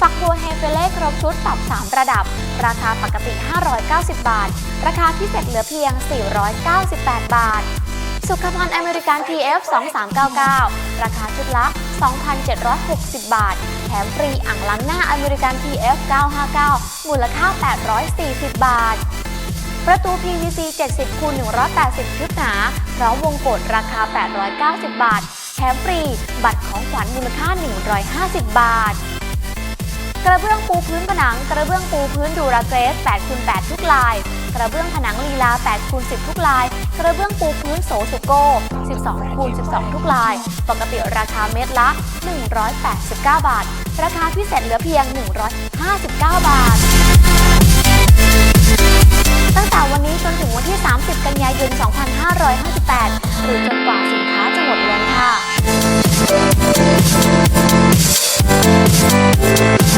ฝักบัวเฮเฟเล่ครบชุดปรับ 3 ระดับ ราคาปกติ 590 บาท ราคาพิเศษเหลือเพียง 498 บาท สุขภัณฑ์อเมริกัน TF 2399 ราคาชุดละ 2,760 บาท แถมฟรีอ่างล้างหน้าอเมริกัน TF 959 มูลค่า 840 บาท ประตู PVC 70คูณ180 ชุดหนาพร้อมวงกดราคา 890 บาท แถมฟรี บัตรของขวัญมูลค่า 150 บาท กระเบื้องปูพื้นผนัง กระเบื้องปูพื้นดูราเกรส8คูณ8ทุกลาย กระเบื้องผนังลีลา8คูณ10 ทุกลาย กระเบื้องปูพื้นโสสุโก้ 12คูณ12 ทุกลาย ปกติราคาเม็ดละ 189 บาท ราคาพิเศษเหลือเพียง 159 บาท ตั้งแต่วันนี้จนถึงวันที่ 30 กันยายน 2558 หรือจนกว่าสินค้าจะหมดลงค่ะ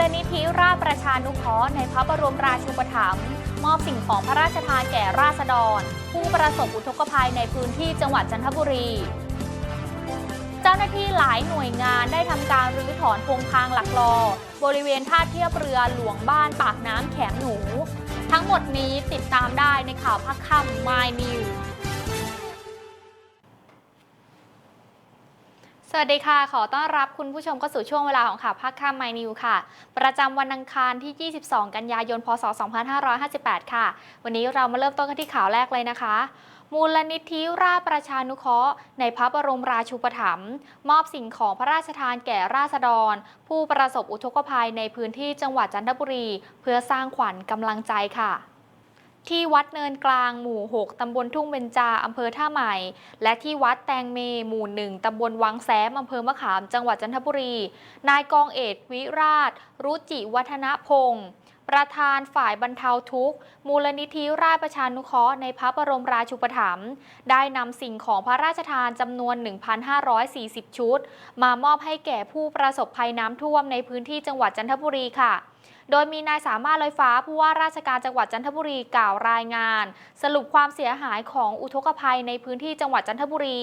ลนิธิราชประชานุเคราะห์ในพระบรมราชูปถัมภ์มอบสิ่งของพระราชทานแก่ราษฎร ผู้ประสบอุทกภัยในพื้นที่จังหวัดจันทบุรี เจ้าหน้าที่หลายหน่วยงานได้ทำการรื้อถอนโครงทางหลักรอบริเวณท่าเทียบเรือหลวงบ้านปากน้ำแขมหนู ทั้งหมดนี้ติดตามได้ในข่าวพักค่ำ My News สวัสดีค่ะ ขอต้อนรับคุณผู้ชมเข้าสู่ช่วงเวลาของข่าวภาคค่ำไมนิวค่ะ ประจำวันอังคารที่ 22 กันยายน พศ 2558 ค่ะ วันนี้เรามาเริ่มต้นกันที่ข่าวแรกเลยนะคะ มูลนิธิราชประชานุเคราะห์ในพระบรมราชูปถัมภ์มอบสิ่งของพระราชทานแก่ราษฎร ผู้ประสบอุทกภัยในพื้นที่จังหวัดจันทบุรี เพื่อสร้างขวัญกำลังใจค่ะ ที่วัดเนินกลางหมู่ 6 ตำบลทุ่งเบญจา อำเภอท่าใหม่ และที่วัดแตงเม หมู่หนึ่งตำบลวังแซม อำเภอมะขาม จังหวัดจันทบุรี นายกองเอกวิราช รุจิวัฒนพงศ์ประธานฝ่ายบรรเทาทุกข์ มูลนิธิราชประชานุเคราะห์ในพระบรมราชูปถัมภ์ได้นำสิ่งของพระราชทานจำนวน 1,540 ชุด มามอบให้แก่ผู้ประสบภัยน้ำท่วมในพื้นที่จังหวัดจันทบุรีค่ะ โดยมีนายสามารถลอยฟ้าผู้ว่าราชการจังหวัดจันทบุรีกล่าวรายงาน สรุปความเสียหายของอุทกภัยในพื้นที่จังหวัดจันทบุรี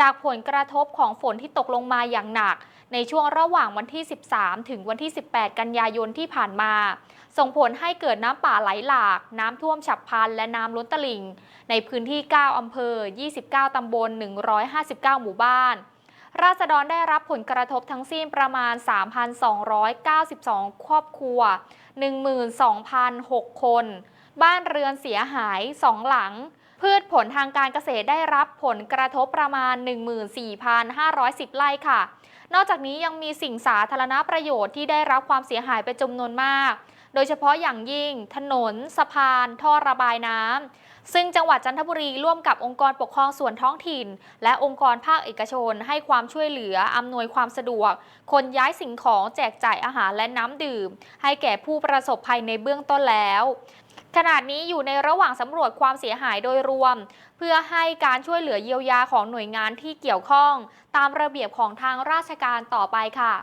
จากผลกระทบของฝนที่ตกลงมาอย่างหนัก ในช่วงระหว่างวันที่ 13 ถึงวันที่ 18 กันยายนที่ผ่านมา ส่งผลให้เกิดน้ำป่าไหลหลาก น้ำท่วมฉับพลัน และน้ำล้นตลิ่ง ในพื้นที่ 9 อำเภอ 29 ตำบล 159 หมู่บ้าน ราษฎรได้รับผลกระทบทั้งสิ้นประมาณ 3,292 ครอบครัว 12,006 คน บ้านเรือนเสียหาย 2 หลัง พืชผลทางการเกษตรได้รับผลกระทบประมาณ 14,510 ไร่ค่ะ นอกจากนี้ยังมีสิ่งสาธารณประโยชน์ที่ได้รับความเสียหายเป็นจำนวนมาก โดยเฉพาะอย่างยิ่ง ถนน สะพาน ท่อระบายน้ำซึ่งจังหวัดจันทบุรีร่วมกับองค์กรปกครองส่วนท้องถิ่น และองค์กรภาคเอกชน ให้ความช่วยเหลืออำนวยความสะดวก คนย้ายสิ่งของแจกจ่ายอาหารและน้ำดื่ม ให้แก่ผู้ประสบภัยในเบื้องต้นแล้วขณะนี้อยู่ในระหว่างสำรวจความเสียหายโดยรวม เพื่อให้การช่วยเหลือเยียวยาของหน่วยงานที่เกี่ยวข้อง ตามระเบียบของทางราชการต่อไปค่ะ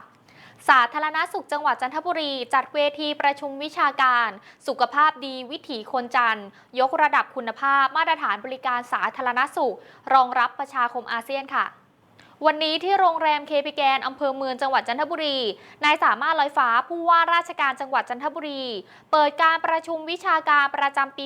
สาธารณสุขจังหวัดจันทบุรี จัดเวทีประชุมวิชาการ สุขภาพดีวิถีคนจันทยกระดับคุณภาพมาตรฐานบริการสาธารณสุข รองรับประชาคมอาเซียนค่ะวันนี้ที่โรงแรมเคปิแกนอำเภอเมืองจังหวัดจันทบุรี นายสามารถลอยฟ้าผู้ว่าราชการจังหวัดจันทบุรี เปิดการประชุมวิชาการประจำปี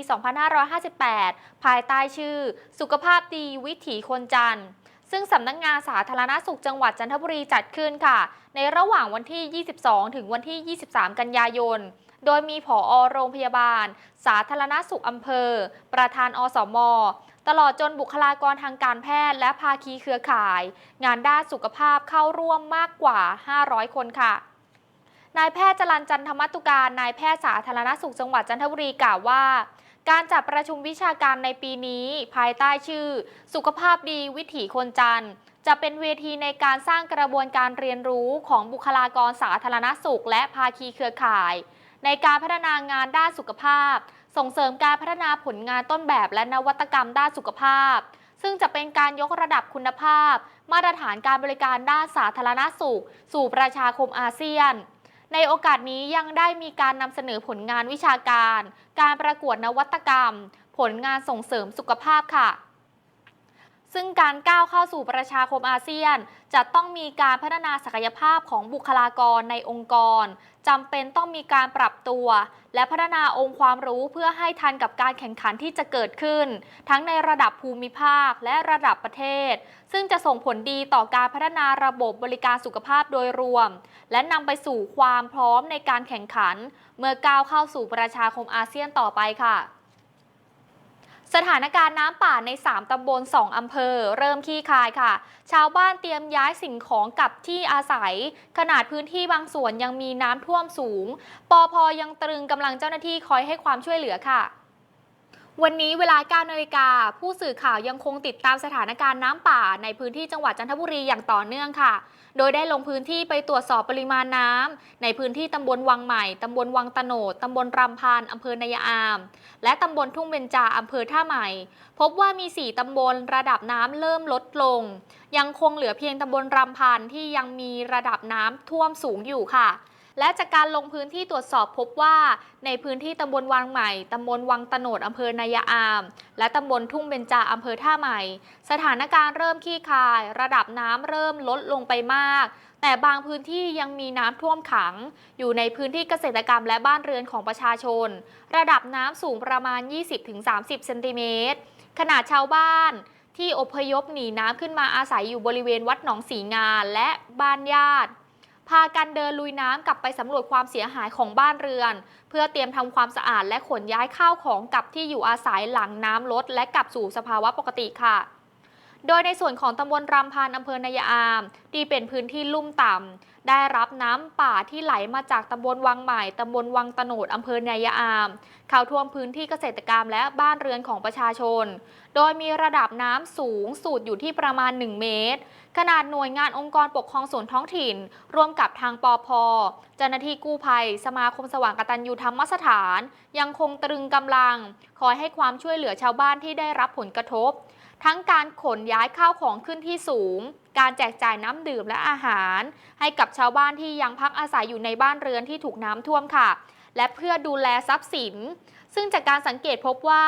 2558 ภายใต้ชื่อ สุขภาพดีวิถีคนจันทร์ ซึ่งสำนักงงานสาธารณสุขจังหวัดจันทบุรีจัดขึ้นค่ะ ในระหว่างวันที่ 22 ถึงวันที่ 23 กันยายน โดยมีผอโรงพยาบาล สาธารณสุขอำเภอ ประธานอสม ตลอดจนบุคลากรทางการแพทย์และภาคีเครือข่าย งานด้านสุขภาพเข้าร่วมมากกว่า 500 คนค่ะนายแพทย์จรันจันทมัตตุการ นายแพทย์สาธารณสุขจังหวัดจันทบุรีกล่าวว่า การจัดประชุมวิชาการในปีนี้ภายใต้ชื่อ สุขภาพดีวิถีคนจันทร์ จะเป็นเวทีในการสร้างกระบวนการเรียนรู้ของบุคลากรสาธารณสุข และภาคีเครือข่าย ในการพัฒนางานด้านสุขภาพ ส่งเสริมการพัฒนาผลงานต้นแบบและนวัตกรรมด้านสุขภาพ ซึ่งจะเป็นการยกระดับคุณภาพ มาตรฐานการบริการด้านสาธารณสุข สู่ประชาคมอาเซียน ในโอกาสนี้ยังได้มีการนำเสนอผลงานวิชาการ การประกวดนวัตกรรม ผลงานส่งเสริมสุขภาพค่ะ ซึ่งการก้าวเข้าสู่ประชาคมอาเซียน จะต้องมีการพัฒนาศักยภาพของบุคลากรในองค์กรจำเป็นต้องมีการปรับตัว และพัฒนาองค์ความรู้เพื่อให้ทันกับการแข่งขันที่จะเกิดขึ้น ทั้งในระดับภูมิภาคและระดับประเทศ ซึ่งจะส่งผลดีต่อการพัฒนาระบบบริการสุขภาพโดยรวม และนำไปสู่ความพร้อมในการแข่งขัน เมื่อก้าวเข้าสู่ประชาคมอาเซียนต่อไปค่ะ สถานการณ์น้ำป่าใน 3 ตำบล 2 อำเภอ เริ่มขี้คายค่ะ ชาวบ้านเตรียมย้ายสิ่งของกลับที่อาศัย ขนาดพื้นที่บางส่วนยังมีน้ำท่วมสูง ปอพยังตรึงกำลังเจ้าหน้าที่คอยให้ความช่วยเหลือค่ะ วันนี้เวลา 9 นาฬิกา ผู้สื่อข่าวยังคงติดตามสถานการณ์น้ำป่าในพื้นที่จังหวัดจันทบุรีอย่างต่อเนื่องค่ะ โดยได้ลงพื้นที่ไปตรวจสอบปริมาณน้ำในพื้นที่ตำบลวังใหม่ ตำบลวังตะโนด ตำบลรำพานอำเภอนายาอาม และตำบลทุ่งเบญจาอำเภอท่าใหม่ พบว่ามี 4 ตำบลระดับน้ำเริ่มลดลง ยังคงเหลือเพียงตำบลรำพานที่ยังมีระดับน้ำท่วมสูงอยู่ค่ะ และจากการลงพื้นที่ตรวจสอบพบว่า ในพื้นที่ตำบลวังใหม่ ตำบลวังตะโนดอำเภอนายาอาม และตำบลทุ่งเบญจาอำเภอท่าใหม่ สถานการณ์เริ่มขี้คาย ระดับน้ำเริ่มลดลงไปมาก แต่บางพื้นที่ยังมีน้ำท่วมขัง อยู่ในพื้นที่เกษตรกรรมและบ้านเรือนของประชาชน ระดับน้ำสูงประมาณ 20-30 เซนติเมตร ขนาดชาวบ้านที่อพยพหนีน้ำขึ้นมาอาศัยอยู่บริเวณวัดหนองสีงานและบ้านญาติ พากันเดินลุยน้ำกลับไปสำรวจความเสียหายของบ้านเรือน เพื่อเตรียมทำความสะอาดและขนย้ายข้าวของกลับที่อยู่อาศัยหลังน้ำลดและกลับสู่สภาวะปกติค่ะ โดยในส่วนของตำบลรำพานอำเภอนายาอามที่เป็นพื้นที่ลุ่มต่ำได้รับน้ำป่าที่ไหลมาจากตำบลวังใหม่ตำบลวังตะโนดอำเภอนายาอามเข้าท่วมพื้นที่เกษตรกรรมและบ้านเรือนของประชาชน โดยมีระดับน้ำสูงสุดอยู่ที่ประมาณ 1 เมตร ขนาดหน่วยงานองค์กรปกครองส่วนท้องถิ่น ร่วมกับทางปอพเจ้าหน้าที่กู้ภัย สมาคมสว่างกตัญญูธรรมสถาน ยังคงตรึงกำลัง คอยให้ความช่วยเหลือชาวบ้านที่ได้รับผลกระทบ ทั้งการขนย้ายข้าวของขึ้นที่สูง การแจกจ่ายน้ำดื่มและอาหาร ให้กับชาวบ้านที่ยังพักอาศัยอยู่ในบ้านเรือนที่ถูกน้ำท่วมค่ะ และเพื่อดูแลทรัพย์สิน ซึ่งจากการสังเกตพบว่า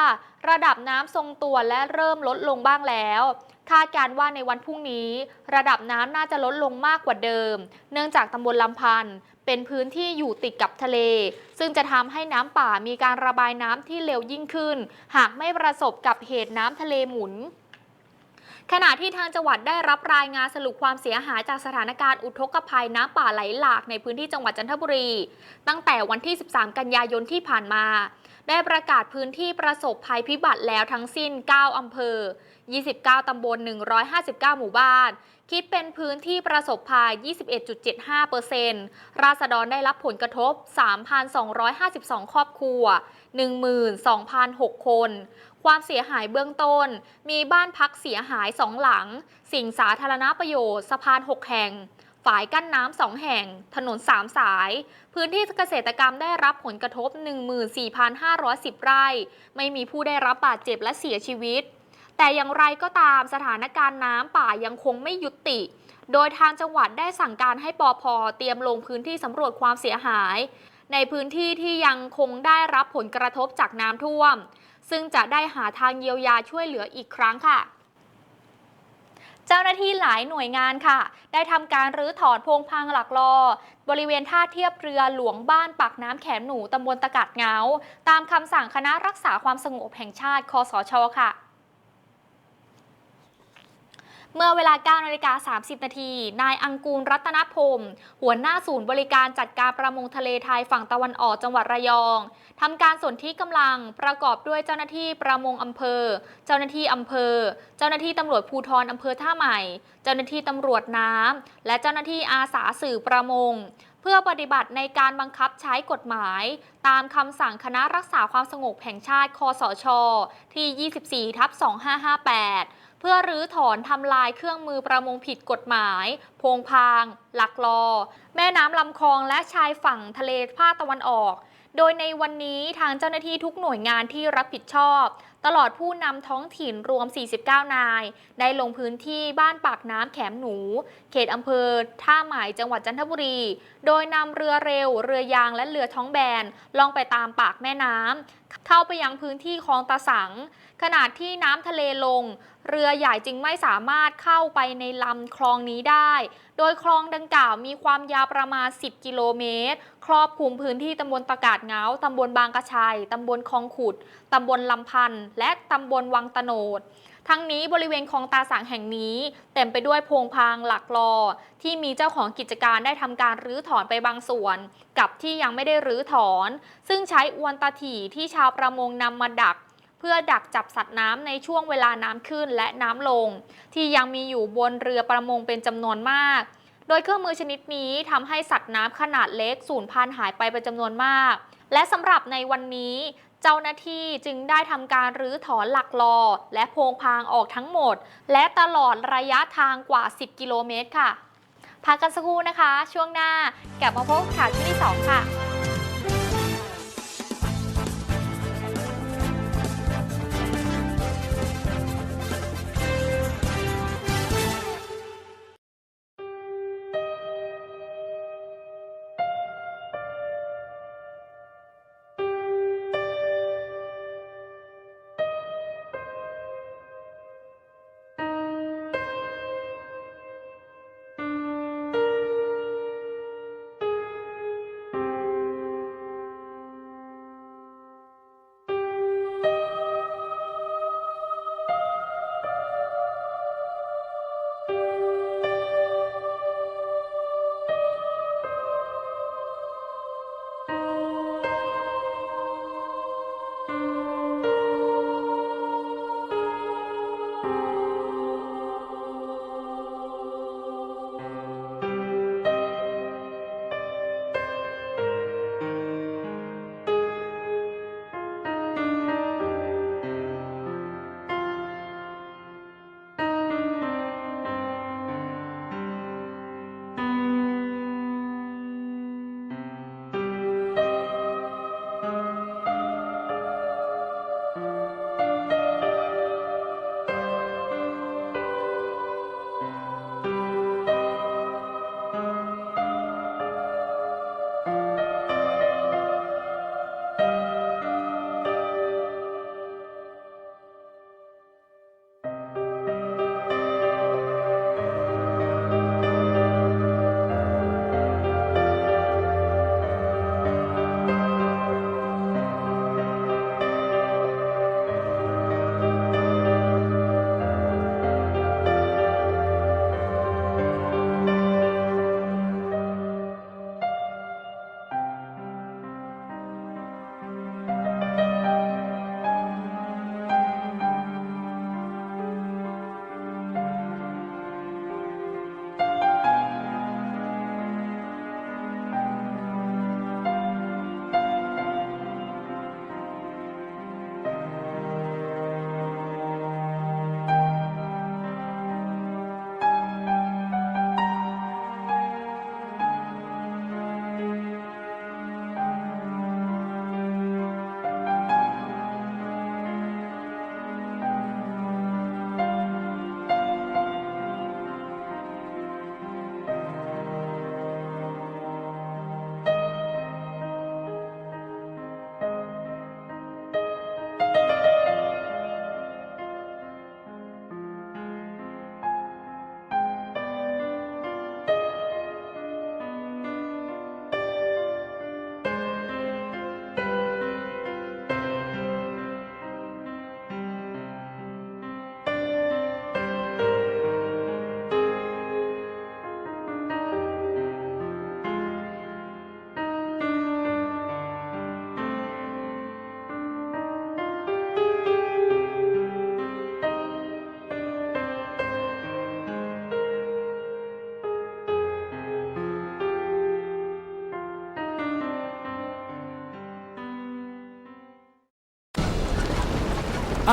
ระดับน้ำทรงตัวและเริ่มลดลงบ้างแล้วคาดการณ์ว่าในวันพรุ่งนี้ ระดับน้ำน่าจะลดลงมากกว่าเดิม เนื่องจากตำบลลำพันธ์เป็นพื้นที่อยู่ติดกับทะเล ซึ่งจะทำให้น้ำป่ามีการระบายน้ำที่เร็วยิ่งขึ้น หากไม่ประสบกับเหตุน้ำทะเลหมุน ขณะที่ทางจังหวัดได้รับรายงานสรุปความเสียหายจากสถานการณ์อุทกภัยน้ำป่าไหลหลากในพื้นที่จังหวัดจันทบุรี ตั้งแต่วันที่ 13 กันยายนที่ผ่านมา ได้ประกาศพื้นที่ประสบภัยพิบัติแล้วทั้งสิ้น 9 อำเภอ 29 ตำบล 159 หมู่บ้าน คิดเป็นพื้นที่ประสบภัย 21.75%ราษฎรได้รับผลกระทบ 3,252 ครอบครัว 12,006 คน ความเสียหายเบื้องต้น มีบ้านพักเสียหาย 2 หลัง สิ่งสาธารณประโยชน์ สะพาน 6 แห่ง ฝายกั้นน้ำสองแห่ง ถนน 3 สาย พื้นที่เกษตรกรรมได้รับผลกระทบ 14,510 ไร่ ไม่มีผู้ได้รับบาดเจ็บและเสียชีวิต แต่อย่างไรก็ตามสถานการณ์น้ำป่ายังคงไม่ยุติโดยทางจังหวัดได้สั่งการให้ปอพเตรียมลงพื้นที่สำรวจความเสียหาย ในพื้นที่ที่ยังคงได้รับผลกระทบจากน้ำท่วม ซึ่งจะได้หาทางเยียวยาช่วยเหลืออีกครั้งค่ะเจ้าหน้าที่หลายหน่วยงานค่ะ ได้ทำการรื้อถอนพงพังหลักลอ บริเวณท่าเทียบเรือหลวงบ้านปากน้ำแขมหนูตำบลตะกัดเงา ตามคำสั่งคณะรักษาความสงบแห่งชาติคอสช ค่ะ เมื่อเวลา9นาฬิกา30 นาที นายอังกูลรัตนพรมหัวหน้าศูนย์บริการจัดการประมงทะเลไทยฝั่งตะวันออกจังหวัดระยองทำการสนที่กำลังประกอบด้วยเจ้าหน้าที่ประมงอำเภอ เจ้าหน้าที่อำเภอ เจ้าหน้าที่ตำรวจภูธรอำเภอท่าใหม่ เจ้าหน้าที่ตำรวจน้ำและเจ้าหน้าที่อาสาสื่อประมงเพื่อปฏิบัติในการบังคับใช้กฎหมาย ตามคำสั่งคณะรักษาความสงบแห่งชาติคอสช ที่ 24ทับ2558 เพื่อรื้อถอนทำลายเครื่องมือประมงผิดกฎหมาย พงพาง หลักลอ แม่น้ำลำคลองและชายฝั่งทะเลภาคตะวันออก โดยในวันนี้ทางเจ้าหน้าที่ทุกหน่วยงานที่รับผิดชอบ ตลอดผู้นำท้องถิ่นรวม 49 นาย ได้ลงพื้นที่บ้านปากน้ำแขมหนู เขตอำเภอ ท่าหม่จังหวัดจันทบุรี โดยนำเรือเร็ว เรือยางและเรือท้องแบนล่องไปตามปากแม่น้ำเข้าไปยังพื้นที่คลองตาสังขนาดที่น้ำทะเลลง เรือใหญ่จึงไม่สามารถเข้าไปในลำคลองนี้ได้ โดยคลองดังกล่าวมีความยาวประมาณ 10 กิโลเมตร ครอบคลุมพื้นที่ตำบลตะกาดเงาตำบลบางกระชัยตำบลคลองขุดตำบลลำพันธ์และตำบลวังตะโนด ทั้งนี้บริเวณคลองตาสังแห่งนี้เต็มไปด้วยโพงพางหลักลอ ที่มีเจ้าของกิจการได้ทำการรื้อถอนไปบางส่วน กับที่ยังไม่ได้รื้อถอน ซึ่งใช้อวนตาถี่ที่ชาวประมงนำมาดักเพื่อดักจับสัตว์น้ำในช่วงเวลาน้ำขึ้นและน้ำลง ที่ยังมีอยู่บนเรือประมงเป็นจำนวนมาก โดยเครื่องมือชนิดนี้ทำให้สัตว์น้ำขนาดเล็กสูญพันธุ์หายไปเป็นจำนวนมาก และสำหรับในวันนี้เจ้าหน้าที่จึงได้ทำการรื้อถอนหลักลอและโพงพางออกทั้งหมด และตลอดระยะทางกว่า 10 กิโลเมตรค่ะ พักกันสักครู่นะคะ ช่วงหน้ากลับมาพบกับข่าวที่ที่ 2 ค่ะ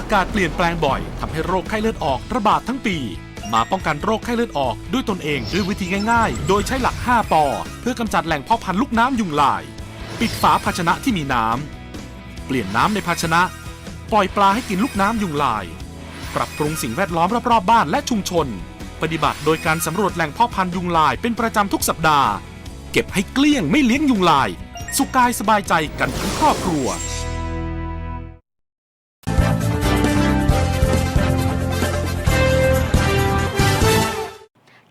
อากาศเปลี่ยนแปลงบ่อยทำให้โรคไข้เลือดออกระบาดทั้งปี มาป้องกันโรคไข้เลือดออกด้วยตนเองด้วยวิธีง่ายๆ โดยใช้หลัก 5ปอเพื่อกำจัดแหล่งเพาะพันธุ์ลูกน้ำยุงลาย ปิดฝาภาชนะที่มีน้ำเปลี่ยนน้ำในภาชนะ ปล่อยปลาให้กินลูกน้ำยุงลาย ปรับปรุงสิ่งแวดล้อมรอบๆบ้านและชุมชน ปฏิบัติโดยการสำรวจแหล่งเพาะพันธุ์ยุงลายเป็นประจำทุกสัปดาห์ เก็บให้เกลี้ยงไม่เลี้ยงยุงลาย สุกายสบายใจกันทั้งครอบครัว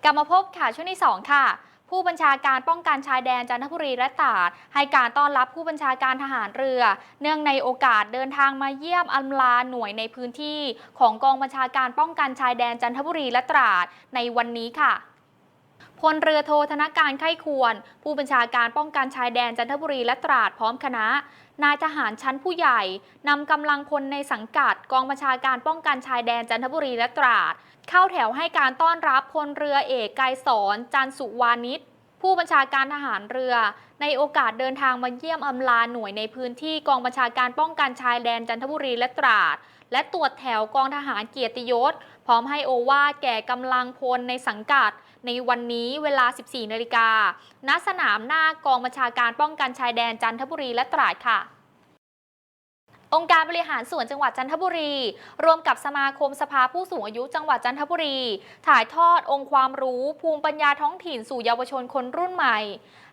กลับมาพบข่าวช่วงที่ 2 ค่ะ ผู้บัญชาการป้องกันชายแดนจันทบุรีและตราดให้การต้อนรับผู้บัญชาการทหารเรือ เนื่องในโอกาสเดินทางมาเยี่ยมอำลาหน่วยในพื้นที่ ของกองบัญชาการป้องกันชายแดนจันทบุรีและตราดในวันนี้ค่ะพลเรือโทธนการไข้ควร ผู้บัญชาการป้องกันชายแดนจันทบุรีและตราดพร้อมคณะ นายทหารชั้นผู้ใหญ่นำกำลังพลในสังกัดกองบัญชาการป้องกันชายแดนจันทบุรีและตราด เข้าแถวให้การต้อนรับพลเรือเอกไกรสอนจันสุวานิชผู้บัญชาการทหารเรือ ในโอกาสเดินทางมาเยี่ยมอำลาหน่วยในพื้นที่กองบัญชาการป้องกันชายแดนจันทบุรีและตราด และตรวจแถวกองทหารเกียรติยศ พร้อมให้โอวาแก่กำลังพลในสังกัด ในวันนี้เวลา 14 นาฬิกาณสนามหน้ากองบัญชาการป้องกันชายแดนจันทบุรีและตราดค่ะ องค์การบริหารส่วนจังหวัดจันทบุรี ร่วมกับสมาคมสภาผู้สูงอายุจังหวัดจันทบุรี ถ่ายทอดองค์ความรู้ภูมิปัญญาท้องถิ่นสู่เยาวชนคนรุ่นใหม่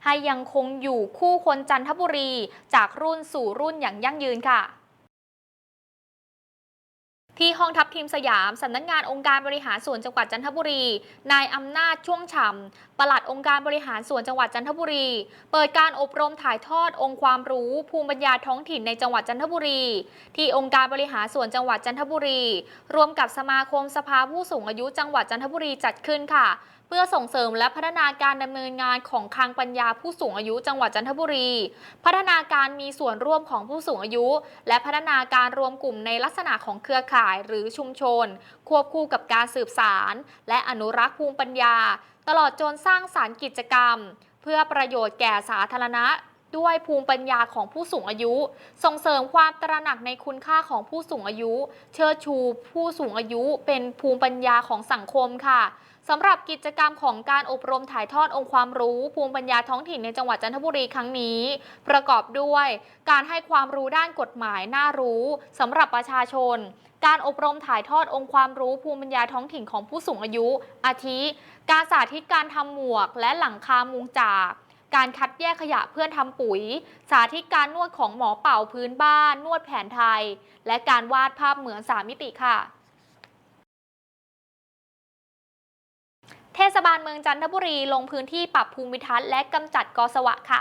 ให้ยังคงอยู่คู่คนจันทบุรี จากรุ่นสู่รุ่นอย่างยั่งยืนค่ะ ที่ห้องทัพทีมสยามสำนักงานองค์การบริหารส่วนจังหวัดจันทบุรี นายอำนาจช่วงฉ่ำปลัดองค์การบริหารส่วนจังหวัดจันทบุรี เปิดการอบรมถ่ายทอดองค์ความรู้ ภูมิปัญญาท้องถิ่นในจังหวัดจันทบุรี ที่องค์การบริหารส่วนจังหวัดจันทบุรีร่วมกับสมาคมสภาผู้สูงอายุจังหวัดจันทบุรีจัดขึ้นค่ะ เพื่อส่งเสริมและพัฒนาการดำเนินงานของคลังปัญญาผู้สูงอายุจังหวัดจันทบุรี พัฒนาการมีส่วนร่วมของผู้สูงอายุ และพัฒนาการรวมกลุ่มในลักษณะของเครือข่ายหรือชุมชน ควบคู่กับการสืบสาร และอนุรักษ์ภูมิปัญญา ตลอดจนสร้างสารรค์กิจกรรม เพื่อประโยชน์แก่สาธารณะด้วยภูมิปัญญาของผู้สูงอายุ ส่งเสริมความตระหนักในคุณค่าของผู้สูงอายุ เชิดชูผู้สูงอายุเป็นภูมิปัญญาของสังคมค่ะ สำหรับกิจกรรมของการอบรมถ่ายทอดองค์ความรู้ ภูมิปัญญาท้องถิ่นในจังหวัดจันทบุรีครั้งนี้ ประกอบด้วย การให้ความรู้ด้านกฎหมายน่ารู้สำหรับประชาชน การอบรมถ่ายทอดองค์ความรู้ภูมิปัญญาท้องถิ่นของผู้สูงอายุ อาทิ การสาธิตการทำหมวก และหลังคามุงจากการคัดแยกขยะเพื่อทำปุ๋ย สาธิตการนวดของหมอเป่าพื้นบ้าน นวดแผนไทย และการวาดภาพเหมือนสามมิติค่ะ เทศบาลเมืองจันทบุรีลงพื้นที่ปรับภูมิทัศน์และกำจัดกอสวะค่ะ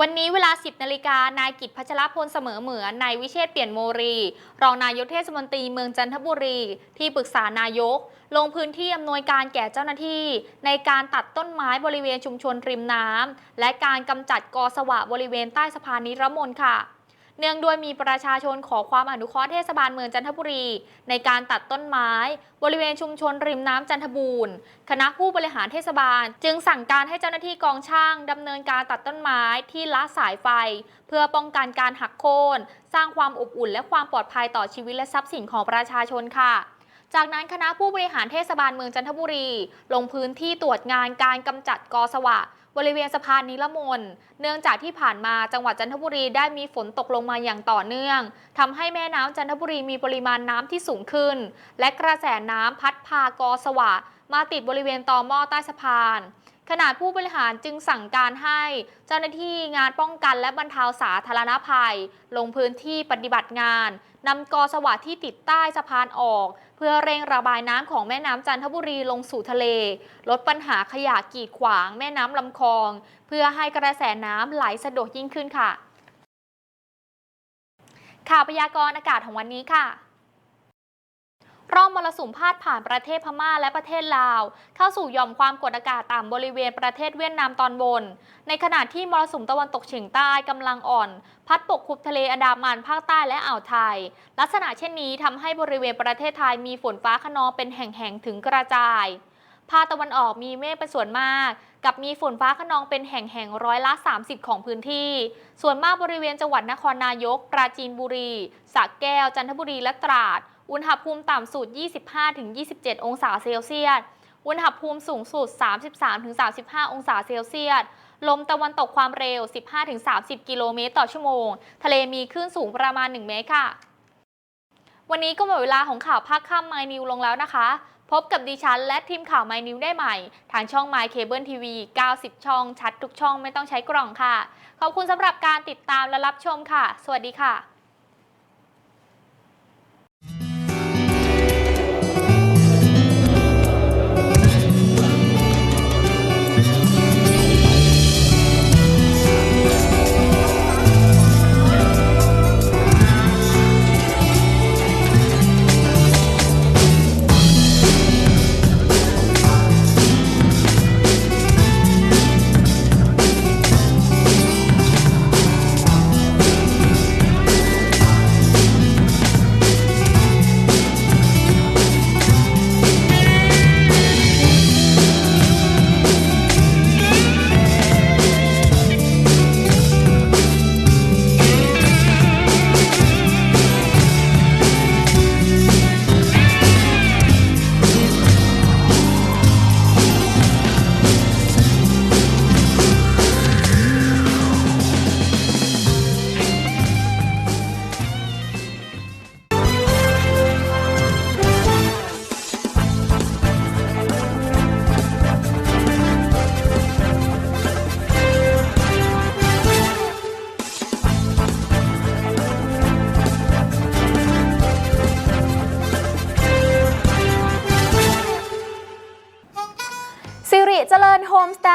วันนี้เวลา 10 นาฬิกา นายกิตพัชรพลเสมอเหมือนนายวิเชษเปลี่ยนโมรี รองนายกเทศมนตรีเมืองจันทบุรี ที่ปรึกษานายก ลงพื้นที่อำนวยการแก่เจ้าหน้าที่ ในการตัดต้นไม้บริเวณชุมชนริมน้ำและการกำจัดกอสวะบริเวณใต้สะพานนิรมนค่ะ เนื่องด้วยมีประชาชนขอความอนุเคราะห์เทศบาลเมืองจันทบุรี ในการตัดต้นไม้ บริเวณชุมชนริมน้ำจันทบูรณ์ คณะผู้บริหารเทศบาล จึงสั่งการให้เจ้าหน้าที่กองช่างดำเนินการตัดต้นไม้ที่ละสายไฟ เพื่อป้องกันการหักโค่นสร้างความอบอุ่น และความปลอดภัยต่อชีวิตและทรัพย์สินของประชาชนค่ะจากนั้นคณะผู้บริหารเทศบาลเมืองจันทบุรี ลงพื้นที่ตรวจงานการกำจัดกอสวะ บริเวณสะพานนิรมนเนื่องจากที่ผ่านมาจังหวัดจันทบุรีได้มีฝนตกลงมาอย่างต่อเนื่องทำให้แม่น้ำจันทบุรีมีปริมาณน้ำที่สูงขึ้น และกระแสน้ำพัดพากอสวะมาติดบริเวณตอหม้อใต้สะพาน ขณะผู้บริหารจึงสั่งการให้เจ้าหน้าที่งานป้องกันและบรรเทาสาธารณภัย ลงพื้นที่ปฏิบัติงานนำกอสวะที่ติดใต้สะพานออก เพื่อเร่งระบายน้ำของแม่น้ำจันทบุรีลงสู่ทะเล ลดปัญหาขยะกีดขวางแม่น้ำลำคลอง เพื่อให้กระแสน้ำไหลสะดวกยิ่งขึ้นค่ะ ข่าวพยากรณ์อากาศของวันนี้ค่ะ ร่องมรสุมพาดผ่านประเทศพม่าและประเทศลาว เข้าสู่หย่อมความกดอากาศต่ำบริเวณประเทศเวียดนามตอนบน ในขณะที่มรสุมตะวันตกเฉียงใต้กำลังอ่อน พัดปกคลุมทะเลอันดามันภาคใต้และอ่าวไทย ลักษณะเช่นนี้ทำให้บริเวณประเทศไทยมีฝนฟ้าขนองเป็นแห่งๆถึงกระจายภาคตะวันออกมีเมฆเป็นส่วนมาก กับมีฝนฟ้าขนองเป็นแห่งๆร้อยละ 30 ของพื้นที่ ส่วนมากบริเวณจังหวัดนครนายก ปราจีนบุรีสระแก้ว จันทบุรีและตราด อุณหภูมิต่ำสุด 25-27 องศาเซลเซียส อุณหภูมิสูงสุด 33-35 องศาเซลเซียส ลมตะวันตกความเร็ว 15-30 กิโลเมตรต่อชั่วโมง ทะเลมีคลื่นสูงประมาณ 1 เมตรค่ะ วันนี้ก็หมดเวลาของข่าวภาคค่ำ My New ลงแล้วนะคะ พบกับดิฉันและทีมข่าว My New ได้ใหม่ ทางช่อง My Cable TV 90 ช่อง ชัดทุกช่องไม่ต้องใช้กล่องค่ะ ขอบคุณสำหรับการติดตามและรับชมค่ะ สวัสดีค่ะ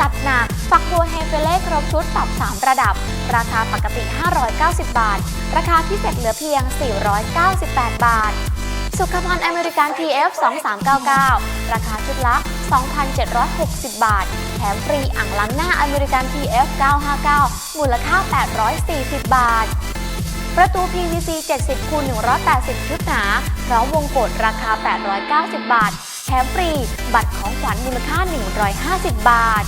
จัดหนักฝักบัวเฮเฟเล่ครบชุดปรับ 3 ระดับ ราคาปกติ 590 บาท ราคาพิเศษเหลือเพียง 498 บาท สุขภัณฑ์อเมริกัน TF 2399 ราคาชุดละ 2,760 บาท แถมฟรีอ่างล้างหน้าอเมริกัน TF 959 มูลค่า 840 บาทประตู PVC 70คูณ180 ชุดหนา พร้อมวงกดราคา 890 บาท แถมฟรี บัตรของขวัญมูลค่า 150 บาท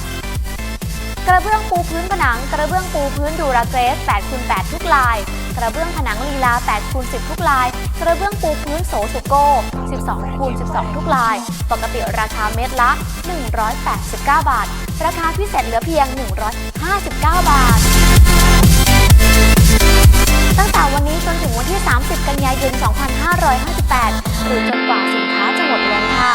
กระเบื้องปูพื้นผนัง กระเบื้องปูพื้นดูราเกรส8คูณ8ทุกลาย กระเบื้องผนังลีลา8คูณ10 ทุกลาย กระเบื้องปูพื้นโสสุโก12คูณ12 ทุกลาย ปกติราคาเม็ดละ 189 บาท ราคาพิเศษเหลือเพียง 159 บาท ตั้งแต่วันนี้จนถึงวันที่ 30 กันยายน 2558 หรือจนกว่าสินค้าจะหมดลงค่ะ